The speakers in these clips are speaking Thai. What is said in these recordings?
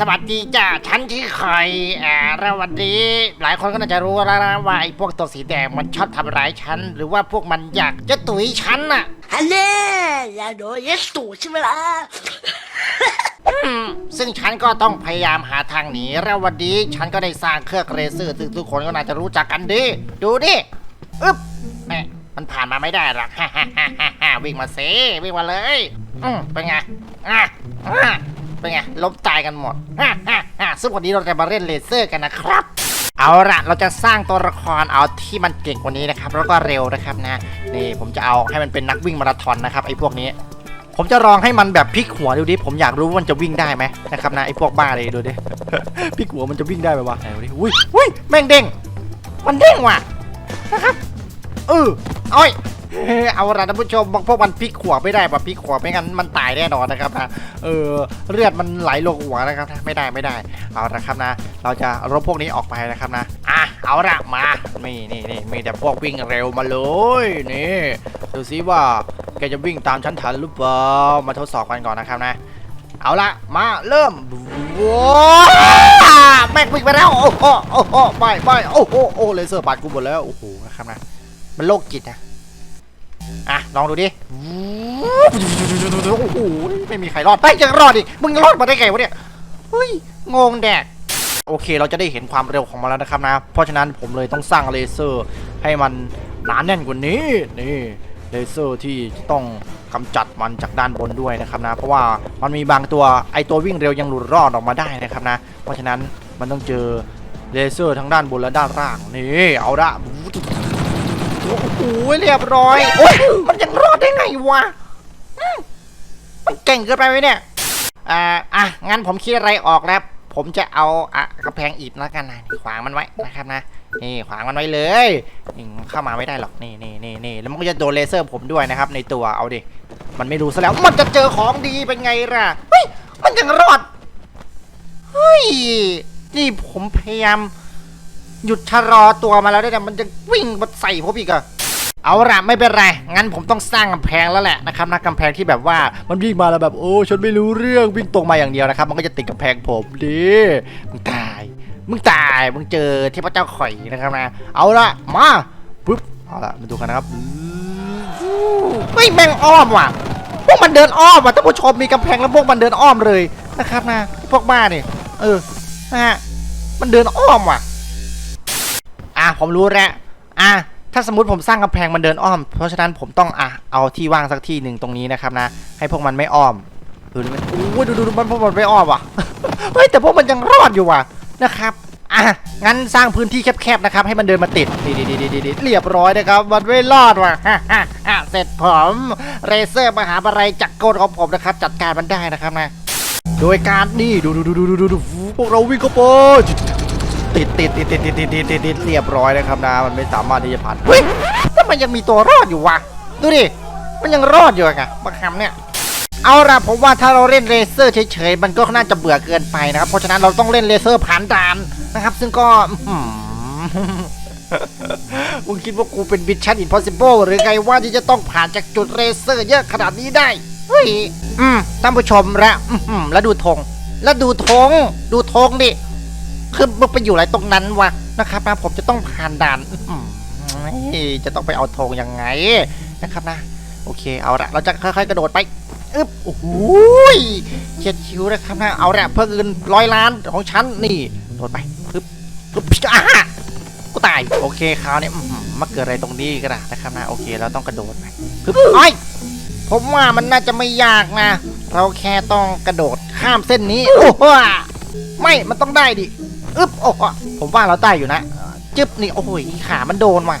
สวัสดีจ้าฉันที่ใครอ่าแล้ววันนี้หลายคนก็น่าจะรู้แล้วนะว่าไอ้พวกตัวสีแดงมันชอบทำร้ายฉัน หรือว่าพวกมันอยากจะตุ๋ยฉันน่ะฮัลโหลยาโดเยสตูใช่ไหมล่ะ อืมซึ่งฉันก็ต้องพยายามหาทางหนีแล้ววันนี้ฉันก็ได้สร้างเครื่องเรเซอร์ซึ่งทุกคนก็น่าจะรู้จักกันดี ดูดิอึ๊บแหม่มันผ่านมาไม่ได้หรอก วิ่งมาเซวิ่งมาเลย อืมเป็นไงอะอะ เป็นไงล้มตายกันหมดอะอะอะซึ่งวันนี้เราจะมาเล่นเลเซอร์กันนะครับ เอาละเราจะสร้างตัวละครเอาที่มันเก่งกว่านี้นะครับ แล้วก็เร็วนะครับนะ นี่ผมจะเอาให้มันเป็นนักวิ่งมาราธอนนะครับไอ้พวกนี้ ผมจะลองให้มันแบบพลิกหัวดูดิ ผมอยากรู้ว่ามันจะวิ่งได้ไหมนะครับนะไอ้พวกบ้าเลยดูดิ พลิกหัวมันจะวิ่งได้ไหมวะไหนดูดิ อุ้ยอุ้ยแม่งเด้ง มันเด้งว่ะนะครับ เออเอ้ย เอาละท่านผู้ชมบางพวกมันพลิกหัวไม่ได้ป่ะพลิกหัวไม่งั้นมันตายแน่นอนนะครับนะเออเลือดมันไหลลงหัวนะครับนะไม่ได้ไม่ได้เอาละครับนะ เราจะรบพวกนี้ออกไปนะครับนะอะเอาละมานี่นี่นี่มีแต่พวกวิ่งเร็วมาเลยนี่ดูซิว่าแกจะวิ่งตามฉันทันหรือเปล่ามาทดสอบกันก่อนนะครับนะ เอาละมาเริ่มว้าแม็กวิ่งไปแล้วโอ้โหโอ้โหไม่ไม่โอ้โหโอ้เลเซอร์ปาดกูหมดแล้วโอ้โหนะครับนะมันโรคจิตนะ อะลองดูดิโอ้โหไม่มีใครรอดไปจะรอดดิมึงรอดมาได้ไงวะเนี่ยเฮ้ยงงแดกโอเค เราจะได้เห็นความเร็วของมันแล้วนะครับนะ เพราะฉะนั้นผมเลยต้องสร้างเลเซอร์ให้มันหนาแน่นกว่านี้ นี่เลเซอร์ที่ต้องกำจัดมันจากด้านบนด้วยนะครับนะ เพราะว่ามันมีบางตัวไอตัววิ่งเร็วยังหลุดรอดออกมาได้นะครับนะ เพราะฉะนั้นมันต้องเจอเลเซอร์ทั้งด้านบนและด้านล่าง นี่ เอาละ โอ้โหเรียบร้อยโอ้ยมันยังรอดได้ไงวะอืมมันเก่งเกินไปไหมเนี่ยอ่าอะงั้นผมคิดอะไรออกแล้ว ผมจะเอาอะกระแพงอิฐแล้วกันนะนี่ขวางมันไว้นะครับนะนี่ขวางมันไว้เลยนี่มันเข้ามาไม่ได้หรอกนี่นี่นี่นี่แล้วมันก็จะโดนเลเซอร์ผมด้วยนะครับ ในตัวเอาดิมันไม่รู้ซะแล้วมันจะเจอของดีเป็นไงล่ะเฮ้ยมันยังรอดเฮ้ยนี่ผมพยายาม หยุดชะลอตัวมาแล้วได้แต่มันจะวิ่งมาใส่ผมอีกอะเอาละไม่เป็นไร งั้นผมต้องสร้างกำแพงแล้วแหละนะครับนะกำแพงที่แบบว่ามันวิ่งมาแล้วแบบโอ้ฉันไม่รู้เรื่องวิ่งตรงมาอย่างเดียวนะครับ มันก็จะติดกำแพงผมดิมึงตาย มึงตายมึงเจอเทพเจ้าข่อยนะครับนะเอาละมาปุ๊บเอาละมาดูกันนะครับเฮ้ยแม่งอ้อมว่ะพวกมันเดินอ้อมว่ะท่านผู้ชมมีกำแพงแล้วพวกมันเดินอ้อมเลยนะครับนะพวกบ้าเนี่ยเออนะฮะมันเดินอ้อมว่ะ อะผมรู้แล้วอะถ้าสมมติผมสร้างกำแพงมันเดินอ้อม เพราะฉะนั้นผมต้องอะเอาที่ว่างสักที่หนึ่งตรงนี้นะครับนะ ให้พวกมันไม่อ้อม ดูดิมันโอ้ยดูดูดูมันพวกมันไม่อ้อมว่ะ เฮ้ยแต่พวกมันยังรอดอยู่ว่ะนะครับอะงั้นสร้างพื้นที่แคบๆนะครับ ให้มันเดินมาติดดีดีดีดีดีเรียบร้อยนะครับ มันไม่รอดว่ะฮ่าฮ่าฮ่าเสร็จผมเรเซอร์มหาบรายจักรโกนของผมนะครับ จัดการมันได้นะครับนะ โดยการนี่ดูดูดูดูดูดูดูพวกเราวิ่งเข้าไป ติดติดติดติดติดติดติดติดติดเรียบร้อยนะครับนะ มันไม่สามารถที่จะผ่านเฮ้ยแต่มันยังมีตัวรอดอยู่วะดูดิมันยังรอดอยู่อะบางคำเนี่ยเอาล่ะผมว่าถ้าเราเล่นเลเซอร์เฉยๆมันก็น่าจะเบื่อเกินไปนะครับ เพราะฉะนั้นเราต้องเล่นเลเซอร์ผ่านด่านนะครับ ซึ่งก็อื้อหือมึงคิดว่ากูเป็นบิชชั่นอินพอสิเบิลหรือไงว่าที่จะต้องผ่านจากจุดเลเซอร์เยอะขนาดนี้ได้เฮ้ยอืมท่านผู้ชมและอื้อหือแล้วดูธงแล้วดูธงดูธงดิ คือมึงไปอยู่อะไรตรงนั้นวะนะครับนะผมจะต้องผ่านด่านอื้อหือเฮ้ยจะต้องไปเอาธงยังไงนะครับนะ โอเคเอาละเราจะค่อยๆกระโดดไปอึ๊บโอ้โหยเฉียดชิวนะครับนะเอาละเพื่อเงินร้อยล้านของฉันนี่โดดไปปึ๊บปึ๊บอ่ากูตายโอเคคราวนี้มาเกิดอะไรตรงนี้กันนะนะครับนะโอเคเราต้องกระโดดไปปึ๊บอ้ยผมว่ามันน่าจะไม่ยากนะ เราแค่ต้องกระโดดข้ามเส้นนี้โอ้โหไม่มันต้องได้ดิ อึ๊บโอ้โหผมว่าเราได้อยู่นะจึ๊บนี่โอ้โหขามันโดนว่ะ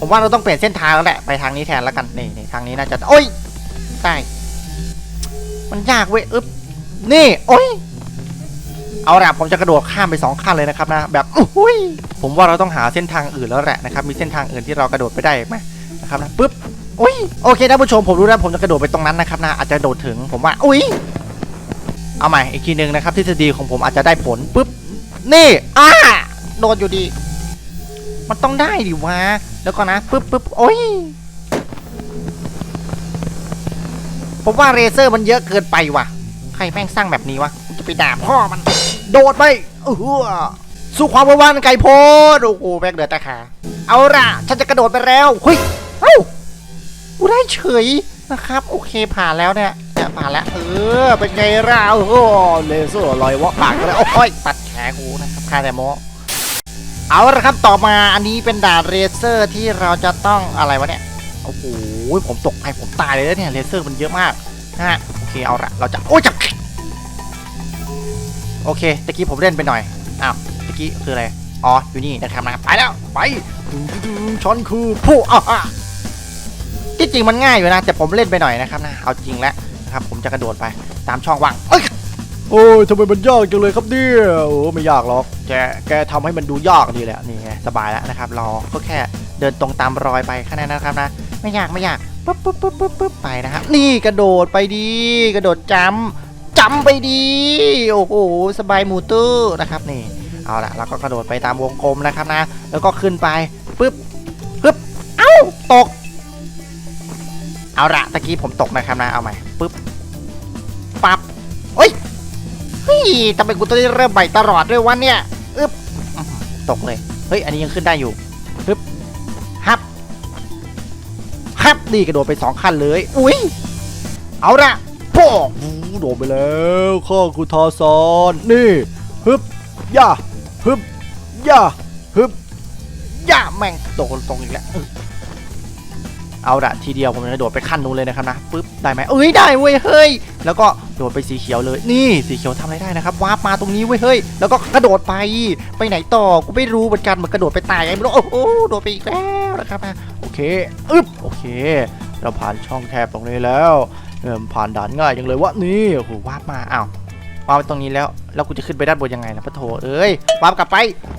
ผมว่าเราต้องเปลี่ยนเส้นทางแล้วแหละไปทางนี้แทนแล้วกันนี่นี่ทางนี้น่าจะโอ้ยได้มันยากเว้ยอึ๊บนี่โอ้ยเอาละผมจะกระโดดข้ามไปสองขั้นเลยนะครับนะแบบอุ้ยผมว่าเราต้องหาเส้นทางอื่นแล้วแหละนะครับมีเส้นทางอื่นที่เรากระโดดไปได้ไหมนะครับนะปึ๊บอุ้ยโอเคท่านผู้ชมผมรู้แล้วผมจะกระโดดไปตรงนั้นนะครับนะอาจจะโดดถึงผมว่าอุ้ยเอาใหม่อีกทีหนึ่งนะครับทฤษฎีของผมอาจจะได้ผลปึ๊บ นี่อ่าโดนอยู่ดี มันต้องได้ดิวะแล้วก็นะปึ๊บปึ๊บโอ้ยผมว่าเรเซอร์มันเยอะเกินไปว่ะ ใครแม่งสร้างแบบนี้วะจะไปด่าพ่อมัน โดดไปเออสู้ความว่านไก่โพดโอ้โหแบกเหลือแต่ขาเอาล่ะ ฉันจะกระโดดไปแล้วเฮ้ยเอ้ากูได้เฉยนะครับ โอเคผ่านแล้วเนี่ยเนี่ยผ่านแล้ว เออ เป็นไงล่ะโอ้โหเลเซอร์ลอยวะปากกันแล้วโอ้ยตัด กูนะครับค่าแต่โมเอาละครับต่อมาอันนี้เป็นด่านเรเซอร์ที่เราจะต้องอะไรวะเนี่ยโอ้โหผมตกไปผมตายเลยเนี่ยเลเซอร์มันเยอะมากนะฮะโอเคเอาละเราจะโอ้จับโอเคตะกี้ผมเล่นไปหน่อยอ้าวตะกี้คืออะไรอ๋ออยู่นี่นะครับนะไปแล้วไปช้อนคือผู้อะที่จริงมันง่ายอยู่นะแต่ผมเล่นไปหน่อยนะครับนะเอาจริงแล้วนะครับผมจะกระโดดไปตามช่องว่างเอ้ย โอ้ยทำไมมันยากจังเลยครับเนี่ย โอ้ไม่ยากหรอก แก แกทำให้มันดูยากดีแหละ นี่ไงสบายแล้วนะครับ เราก็แค่เดินตรงตามรอยไปแค่นั้นนะครับนะ ไม่ยากไม่ยากปุ๊บปุ๊บปุ๊บปุ๊บปุ๊บไปนะครับ นี่กระโดดไปดี กระโดดจำจำไปดี โอ้โห สบายมูตื้อนะครับนี่ เอาละเราก็กระโดดไปตามวงกลมนะครับนะ แล้วก็ขึ้นไปปึ๊บปึ๊บ เอ้า ตก เอาละตะกี้ผมตกนะครับนะ เอาใหม่ปึ๊บ ปับ ทำไมกูต้องได้เริ่มใหม่ตลอดด้วยวะเนี่ยอึ๊บตกเลย เฮ้ย อันนี้ยังขึ้นได้อยู่ฮึบฮับฮับนี่กระโดดไปสองขั้นเลย อุ้ย เอาละโป้งอู้โดดไปแล้วข้อกูทอซอนนี่ฮึบย่าฮึบย่าฮึบย่าแม่งตกตรงอีกแล้ว เอาละทีเดียวผมจะโดดไปขั้นนู้นเลยนะครับนะปึ๊บได้ไหมเอ้ยได้เว้ยเฮ้ยแล้วก็โดดไปสีเขียวเลยนี่สีเขียวทำอะไรได้นะครับวาร์ปมาตรงนี้เว้ยเฮ้ยแล้วก็กระโดดไปไปไหนต่อกูไม่รู้เหมือนกันมันกระโดดไปตายไงไม่รู้โอ้โหโดดไปอีกแล้วนะครับนะโอเคอึ๊บโอเค เราผ่านช่องแคบตรงนี้แล้วเอิ่มผ่านด่านง่ายจังเลยวะนี่โอ้โหวาร์ปมาอ้าววาร์ปไปตรงนี้แล้วแล้วกูจะขึ้นไปด้านบนยังไงนะพะโถเอ้ยวาร์ปกลับไป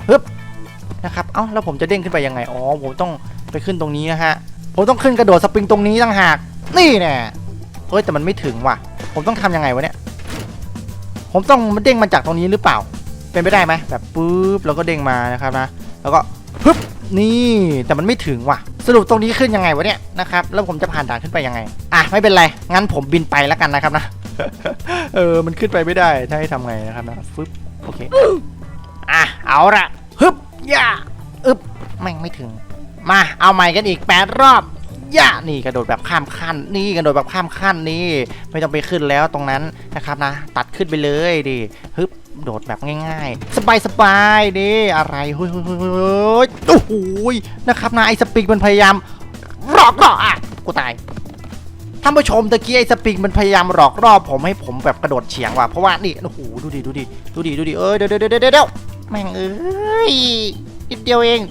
ฮึบนะครับเอ้าแล้วผมจะเด้งขึ้นไปยังไงอ๋อผมต้องไปขึ้นตรงนี้นะฮะ ผมต้องขึ้นกระโดดสปริงตรงนี้ต่างหาก นี่แน่เอ้ยแต่มันไม่ถึงว่ะ ผมต้องทำยังไงวะเนี่ย ผมต้องเด้งมาจากตรงนี้หรือเปล่า เป็นไปได้ไหมแบบปุ๊บแล้วก็เด้งมานะครับนะ แล้วก็ฮึบนี่แต่มันไม่ถึงว่ะ สรุปตรงนี้ขึ้นยังไงวะเนี่ยนะครับ แล้วผมจะผ่านด่านขึ้นไปยังไง อะไม่เป็นไร งั้นผมบินไปแล้วกันนะครับนะ เออ มันขึ้นไปไม่ได้ ถ้าให้ทำไงนะครับนะฟึบโอเค อะเอาละฮึบย่าอึบแม่งไม่ถึง มาเอาใหม่กันอีกแปดรอบย่านี่กระโดดแบบข้ามขั้น นี่กระโดดแบบข้ามขั้นนี่ไม่ต้องไปขึ้นแล้วตรงนั้นนะครับนะ ตัดขึ้นไปเลยดิฮึบโดดแบบง่ายๆ สบายสบายๆดิอะไรเฮ้ยเฮ้ยเฮ้ยเฮ้ยโอ้โหยนะครับนะไอสปริงมันพยายามหลอกล่ออะกูตายท่านผู้ชมตะกี้ไอ้สปริงมันพยายามหลอกล่อผมให้ผมแบบกระโดดเฉียงว่ะเพราะว่านี่โอ้โหดูดิดูดิดูดิดูดิเอ้ยเดี๋ยวเดี๋ยวเดี๋ยวเดี๋ยวแม่งเอ้ยนิดเดียวเอง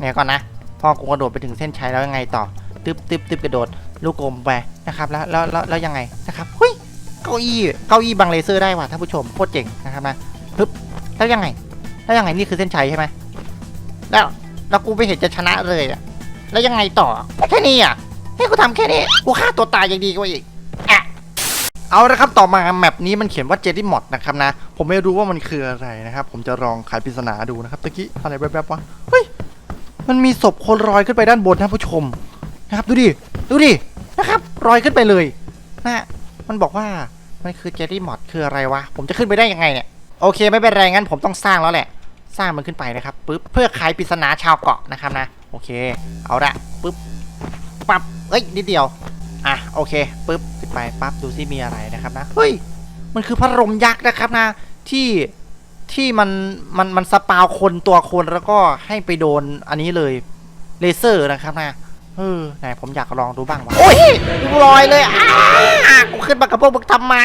เนี่ยก่อนนะ พอกูกระโดดไปถึงเส้นชัยแล้วยังไงต่อ ตึ๊บตึ๊บตึ๊บกระโดด ลูกกลมไปนะครับ แล้วแล้วแล้วยังไงนะครับเฮ้ยเก้าอี้เก้าอี้บังเลเซอร์ได้ว่ะท่านผู้ชมโคตรเจ๋งนะครับนะฮึบแล้วยังไง แล้วยังไงนี่คือเส้นชัยใช่ไหมแล้วแล้วกูไม่เห็นจะชนะเลยอะแล้วยังไงต่อแค่นี้อะให้กูทำแค่นี้กูฆ่าตัวตายยังดีกว่าอีกเอาละครับต่อมาแมปนี้มันเขียนว่าเจดี้มอดนะครับนะ ผมไม่รู้ว่ามันคืออะไรนะครับ ผมจะลองไขปริศนาดูนะครับตะกี้อะไรแป๊บๆวะเฮ้ย มันมีศพคนลอยขึ้นไปด้านบนท่านผู้ชมนะครับ ดูดิ ดูดิ นะครับลอยขึ้นไปเลยนะมันบอกว่ามันคือเจลลี่มอดคืออะไรวะ ผมจะขึ้นไปได้ยังไงเนี่ย โอเคไม่เป็นไรงั้นผมต้องสร้างแล้วแหละ สร้างมันขึ้นไปนะครับปึ๊บเพื่อไขปริศนาชาวเกาะนะครับนะ โอเค เอาละปึ๊บปั๊บเอ้ยนิดเดียว อะโอเคปึ๊บขึ้นไปปั๊บดูซิมีอะไรนะครับนะ เฮ้ย มันคือพัดลมยักษ์นะครับนะที่ ที่มันมันมันสปาวคนตัวคนแล้วก็ให้ไปโดนอันนี้เลยเลเซอร์นะครับนะเออไหนผมอยากลองดูบ้างวะโอ้ยกูลอยเลยอ้ากูขึ้นมากับพวกมึงทำไม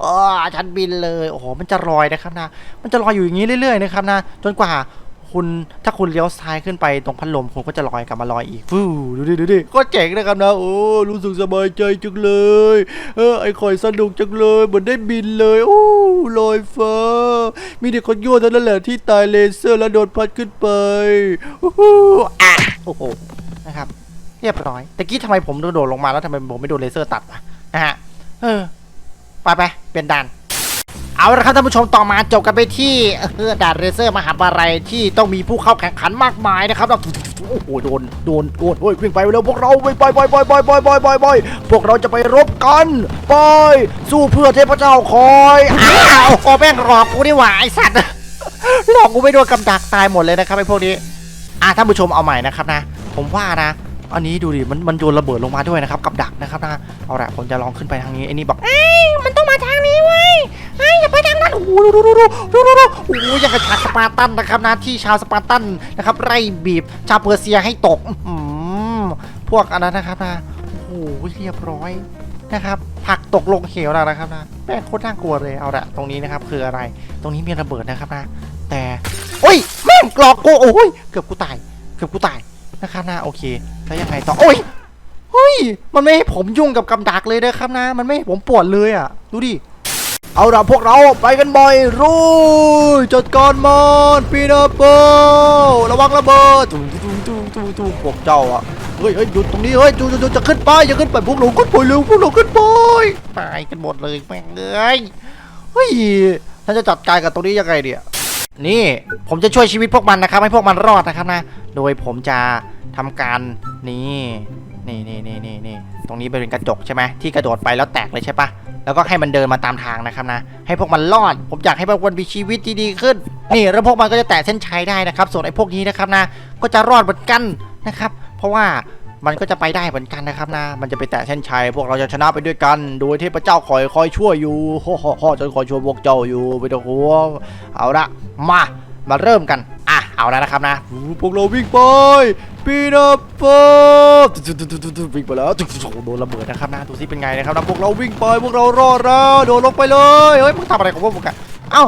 เออฉันบินเลยโอ้โหมันจะลอยนะครับนะ มันจะลอยอยู่อย่างนี้เรื่อยๆนะครับนะจนกว่าคุณถ้าคุณเลี้ยวซ้ายขึ้นไปตรงพัดลมคุณก็จะลอยกลับมาลอยอีกฟูดูดิดูดิก็เจ๋งนะครับนะโอ้รู้สึกสบายใจจังเลย เออไอ้คอยสนุกจังเลยเหมือนได้บินเลยโอ้ ลอยฟ้า มีเด็กคนยั่วเท่านั้นแหละที่ตายเลเซอร์แล้วโดนพัดขึ้นไปโอ้โหอะโอ้โหนะครับ เรียบร้อยตะกี้ทำไมผมโดดลงมาแล้วทำไมผมไม่โดนเลเซอร์ตัดวะนะฮะเออไปไปเปลี่ยนด่าน เอาละครับท่านผู้ชมต่อมาจบกันไปที่เออด่านเรเซอร์มหาบาลัยที่ต้องมีผู้เข้าแข่งขันมากมายนะครับแล้วโอ้โหโดนโดนโดนโอ้ยวิ่งไปเร็วพวกเราไปไปไปไปไปไปไปไปไปพวกเราจะไปรบกันไปสู้เพื่อเทพเจ้าคอยอ้าวโอ้แม่งหลอกกูนี่หว่าไอสัตว์หลอกกูไม่โดนกำดักตายหมดเลยนะครับไอพวกนี้อะท่านผู้ชมเอาใหม่นะครับนะ ผมว่านะ อันนี้ดูดิมันมันโยนระเบิดลงมาด้วยนะครับกับดักนะครับนะเอาละผมจะลองขึ้นไปทางนี้ไอ้นี่บอกเอ้ยมันต้องมาทางนี้เว้ยเอ้ยอย่าไปทางนั้นโอ้โหดูดูดูดูดูดูโอ้โหอย่างกับฉากสปาร์ตันนะครับนะที่ชาวสปาร์ตันนะครับไล่บีบชาวเปอร์เซียให้ตกอืมพวกอันนั้นนะครับนะโอ้โหเรียบร้อยนะครับผลักตกลงเหวแล้วนะครับนะแม่งโคตรน่ากลัวเลยเอาละตรงนี้นะครับคืออะไร ตรงนี้มีระเบิดนะครับนะ แต่โอ้ยแม่งกรอกกูโอ้ยเกือบกูตาย เกือบกูตายนะครับนะโอเค แล้วยังไงต่อโอ้ยเฮ้ย มันไม่ให้ผมยุ่งกับกำดักเลยนะครับนะ มันไม่ให้ผมปวดเลยอะ ดูดิ เอาละพวกเราไปกันบ่อยรู้จัดการมันปีนาโประวังระเบิดตุ้งตุ้งตุ้งตุ้งตุ้งพวกเจ้าอะเฮ้ยเฮ้ยหยุดตรงนี้เฮ้ยหยุดหยุดหยุดจะขึ้นไปจะขึ้นไปพวกเราขึ้นไปเร็วพวกเราขึ้นไปตายกันหมดเลยแม่งเลยเฮ้ยท่านจะจัดการกับตรงนี้ยังไงเนี่ย นี่ผมจะช่วยชีวิตพวกมันนะครับ ให้พวกมันรอดนะครับนะ โดยผมจะทำการนี่นี่นี่นี่นี่นี่ตรงนี้เป็นกระจกใช่ไหมที่กระโดดไปแล้วแตกเลยใช่ปะแล้วก็ให้มันเดินมาตามทางนะครับนะ ให้พวกมันรอด ผมอยากให้พวกมันมีชีวิตที่ดีขึ้น นี่แล้วพวกมันก็จะแตะเส้นชัยได้นะครับ ส่วนไอ้พวกนี้นะครับนะ ก็จะรอดเหมือนกันนะครับ เพราะว่า มันก็จะไปได้เหมือนกันนะครับนะ มันจะไปแตะเส้นชัย พวกเราจะชนะไปด้วยกัน โดยเทพเจ้าคอยคอยช่วยอยู่ฮ่อฮ่อฮ่อจะคอยช่วยพวกเจ้าอยู่ไปเถอะหัวเอาละมา มาเริ่มกัน อะ เอาแล้วนะครับนะ พวกเราวิ่งไปปีนาปวิ่งไปแล้วโดนระเบิดนะครับนะดูสิเป็นไงนะครับนะ พวกเราวิ่งไป พวกเรารอดแล้ว โดดลงไปเลย เฮ้ย มึงทำอะไรของพวกมึงอะเอ้า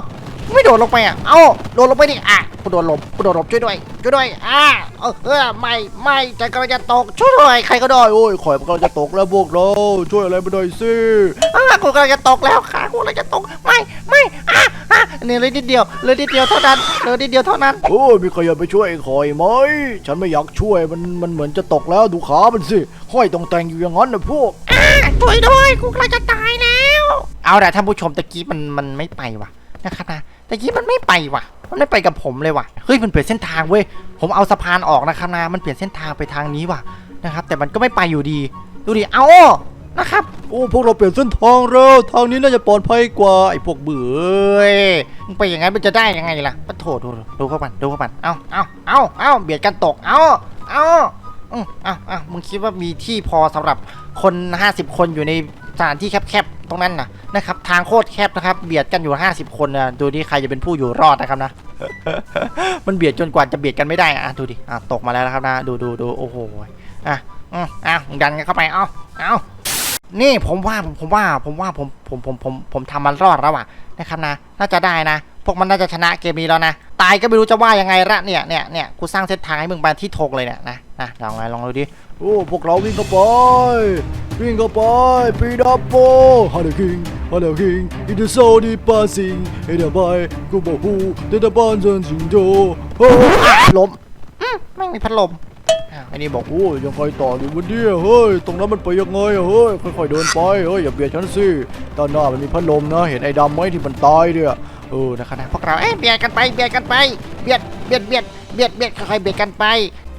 ไม่โดดลงไปอะ เอ้าโดดลงไปดิอะกูโดดหลบกูโดดหลบช่วยด้วยช่วยด้วยอะเออเออไม่ไม่ใจกำลังจะตกช่วยด้วยใครก็ได้โอ้ยข่อยมันกำลังจะตกแล้วพวกเราช่วยอะไรไม่ได้สิอะกูกำลังจะตกแล้วขากูกำลังจะตกไม่ไม่อะอะเนี่ยเลยนิดเดียวเลยนิดเดียวเท่านั้นเลยนิดเดียวเท่านั้นโอ้ยมีใครอยากไปช่วยคอยไหมฉันไม่อยากช่วยมันมันเหมือนจะตกแล้วดูขามันสิห้อยตรงแต่งอยู่อย่างนั้นนะพวกช่วยด้วยกูกำลังจะตายแล้ว เอาละท่านผู้ชมตะกี้มันมันไม่ไปว่ะ นะครับนะตะกี้มันไม่ไปว่ะ มันไม่ไปกับผมเลยว่ะ เฮ้ยมันเปลี่ยนเส้นทางเว้ย ผมเอาสะพานออกนะครับนะ มันเปลี่ยนเส้นทางไปทางนี้ว่ะนะครับ แต่มันก็ไม่ไปอยู่ดี ดูดิ เอานะครับ โอ้พวกเราเปลี่ยนเส้นทางแล้วทางนี้น่าจะปลอดภัยกว่าไอ้พวกเบื่อมึงไปอย่างนั้นมันจะได้ยังไงล่ะปะโถดูดูดูพวกมันดูพวกมันเอาเอาเอาเอาเบียดกันตก เอาเอาอืมเอาเอามึงคิดว่ามีที่พอสำหรับคน 50 คนอยู่ใน สถานที่แคบๆตรงนั้นนะนะครับ ทางโคตรแคบนะครับ เบียดกันอยู่ 50 คนนะดูดิใครจะเป็นผู้อยู่รอดนะครับนะ มันเบียดจนกว่าจะเบียดกันไม่ได้อะดูดิอะตกมาแล้วนะครับนะดูดูดูโอ้โหอะอืมอะดันกันเข้าไปเอาเอานี่ผมว่าผมว่าผมว่าผมผมผมผมผมทำมันรอดแล้วอะนะครับนะน่าจะได้นะ พวกมันน่าจะชนะเกมนี้แล้วนะ ตายก็ไม่รู้จะว่ายังไงละเนี่ยเนี่ยเนี่ยกูสร้างเส้นทางให้มึงไปที่ธงเลยเนี่ยนะ นะลองไงลองดูดิโอ้พวกเราวิ่งเข้าไปวิ่งเข้าไปปีดับโบฮาเดคิงฮาเดคิงอินเดโซดีปาซิงเอเดบายกูบอกฮูเดดบานเซนซิงโดโอ้ล้มอืมไม่มีพัดลมอ้าวไอ้นี่บอกโอ้ยยังไงต่อดีวันเดียเฮ้ยตรงนั้นมันไปยังไงอะเฮ้ยค่อยๆเดินไปเฮ้ยอย่าเบียดฉันสิด้านหน้ามันมีพัดลมนะเห็นไอ้ดำไหมที่มันตายเนี่ยเออนะครับนะพวกเราเอ้ยเบียดกันไปเบียดกันไปเบียดเบียดเบียดเบียดเบียดค่อยๆเบียดกันไป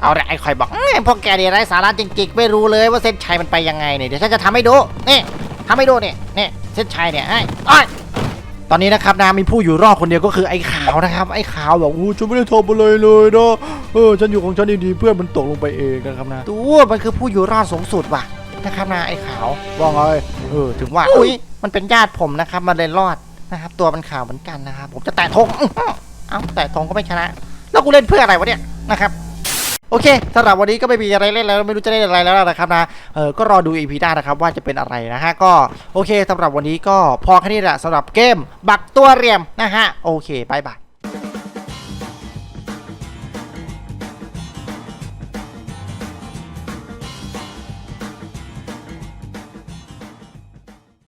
เอาละไอ้คอยบอกพวกแกเนี่ยไร้สาระจริงๆ ไม่รู้เลยว่าเส้นชัยมันไปยังไงเนี่ยเดี๋ยวฉันจะทำให้ดูนี่ทำให้ดูเนี่ยนี่เส้นชัยเนี่ยไอ้อ้ตอนนี้นะครับนะมีผู้อยู่รอดคนเดียวก็คือไอ้ขาวนะครับ ไอ้ขาวบอกอู้ฉันไม่ได้ทำอะไรเลยนะเออฉันอยู่ของฉันดีๆเพื่อนมันตกลงไปเองนะครับนะดูมันคือผู้อยู่รอดสูงสุดว่ะนะครับนะไอ้ขาวว่าไงเออถึงว่าอุ้ยมันเป็นญาติผมนะครับมันเลยรอดนะครับ ตัวมันขาวเหมือนกันนะครับผมจะแตะธงอื้อหือเอ้าแตะธงก็ไม่ชนะ แล้วกูเล่นเพื่ออะไรวะเนี่ยนะครับ โอเคสำหรับวันนี้ก็ไม่มีอะไรเล่นแล้วไม่รู้จะเล่นอะไรแล้วนะครับนะเออก็รอดูอีพีหน้านะครับว่าจะเป็นอะไรนะฮะก็โอเคสำหรับวันนี้ก็พอแค่นี้แหละสำหรับเกม บักตัวเรียมนะฮะโอเคบายบาย